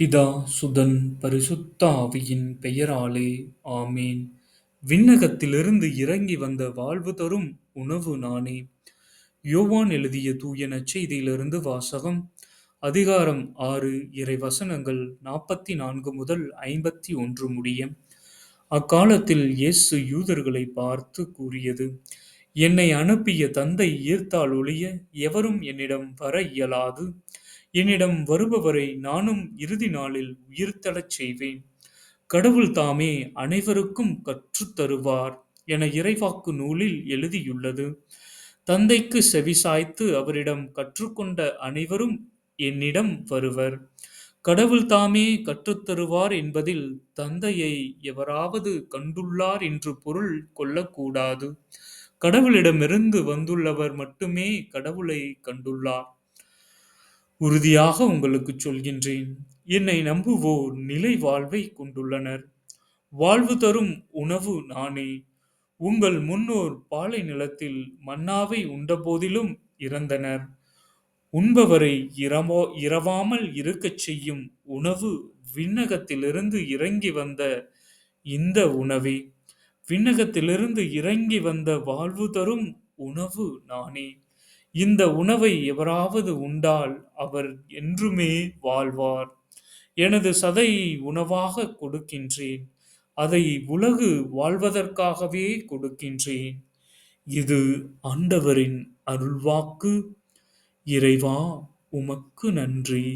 பிதா சுதன் பரிசுத்த ஆவியின் பெயராலே ஆமேன். விண்ணகத்திலிருந்து இறங்கி வந்த வாழ்வு தரும் உணவு நானே. யோவான் எழுதிய தூய நச்செய்தியிலிருந்து வாசகம் அதிகாரம் ஆறு இறை வசனங்கள் நாற்பத்தி நான்கு முதல் ஐம்பத்தி ஒன்று முடிய. அக்காலத்தில் இயேசு யூதர்களை பார்த்து கூறியது என்னை அனுப்பிய தந்தை ஈர்த்தால் ஒழிய எவரும் என்னிடம் வர இயலாது. என்னிடம் வருபவரை நானும் இறுதி நாளில் உயிர்த்தெழச் செய்வேன். கடவுள் தாமே அனைவருக்கும் கற்றுத்தருவார் என இறைவாக்கு நூலில் எழுதியுள்ளது. தந்தைக்கு செவிசாய்த்து அவரிடம் கற்றுக்கொண்ட அனைவரும் என்னிடம் வருவர். கடவுள் தாமே கற்றுத்தருவார் என்பதில் தந்தையை எவராவது கண்டுள்ளார் என்று பொருள் கொள்ளக்கூடாது. கடவுளிடமிருந்து வந்துள்ளவர் மட்டுமே கடவுளை கண்டுள்ளார். உறுதியாக உங்களுக்கு சொல்கின்றேன். என்னை நம்புவோர் நிலை வாழ்வை கொண்டுள்ளனர். வாழ்வு தரும் உணவு நானே. உங்கள் முன்னோர் பாலை நிலத்தில் மன்னாவை உண்டபோதிலும் இறந்தனர். உண்பவரை இரவோ இரவாமல் இருக்கச் செய்யும் உணவு விண்ணகத்திலிருந்து இறங்கி வந்த இந்த உணவே. விண்ணகத்திலிருந்து இறங்கி வந்த வாழ்வு தரும் உணவு நானே. இந்த உணவை எவராவது உண்டால் அவர் என்றுமே வாழ்வார். எனது சதை உணவாக கொடுக்கின்றேன். அதை உலகு வாழ்வதற்காகவே கொடுக்கின்றேன். இது ஆண்டவரின் அருள்வாக்கு. இறைவா உமக்கு நன்றி.